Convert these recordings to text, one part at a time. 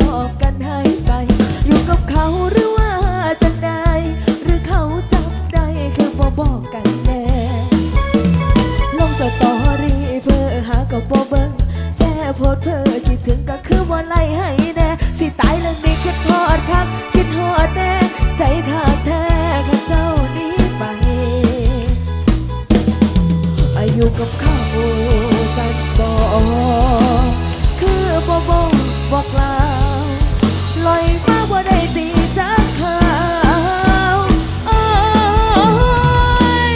ตอบกันให้ไป อยู่กับเขาหรือว่าจะได้ หรือเขาจับได้แค่บ่บอกกันแน่ลงสตอรี่เพื่อหากับบ่เบิ้งแช่โพสเพื่อคิดถึงก็คือว่าไล่ให้แน่สิตายเรื่องนี้คิดทอดคักคิดหอดแน่ใจขาดแท้ข้าเจ้านี้ไปอยู่กับเขา ลอยมาบ่ได้ตีจากขาวโอ้ย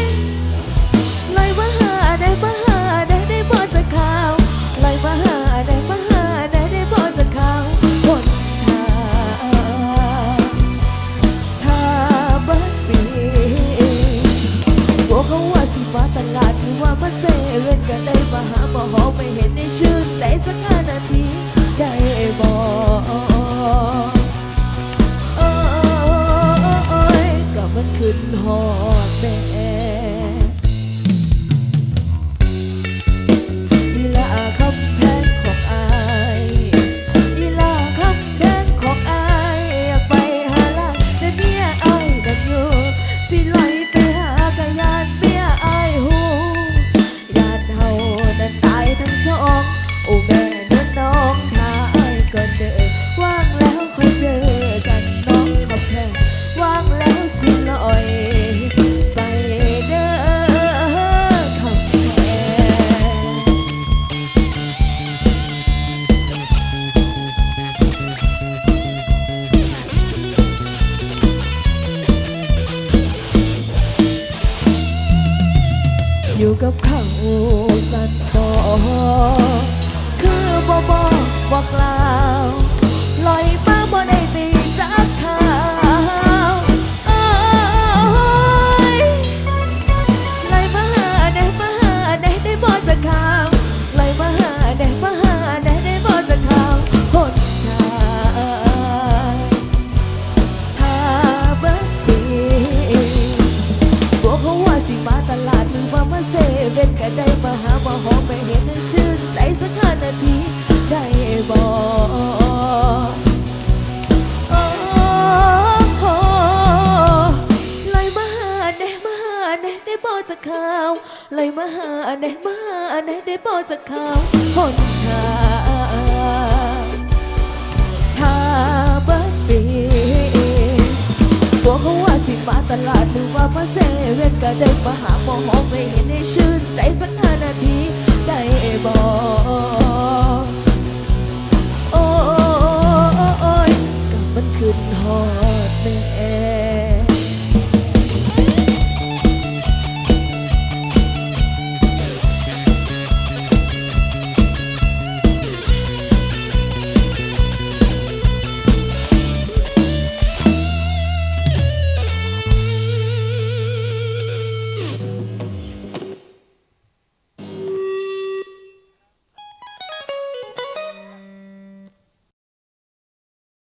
ลอยมาหาได้มาหาได้ได้พอจะขาวลอยมาหาได้มาหาได้ได้พอจะขาวคนทางถ้าบิดปีบอกเขาว่าสิมาตลาดหรือว่ามาเซเว่นก็ได้มาหาบ่หอไม่เห็นในชื่นใจสักห้านาทีได้บอก นหอดแม่ อยู่กับเขาสันบอคือบ่บอกบอกกล่าว ลามาเซเว่นก็ได้มาหามาหอมไปเห็นให้ชื่นใจสักห้านาทีได้บอกโอ้โหเลยมาหาเด้มาหาเด้ได้บอกจากข่าวเลยมาหาเด้มาหาเด้ได้บอกจากข่าวคนทา มาตลาดหรือว่ามาเซเว่นก็ได้มาหาหมอหอมไม่เห็นให้ชื่นใจสักห้านาทีได้บอก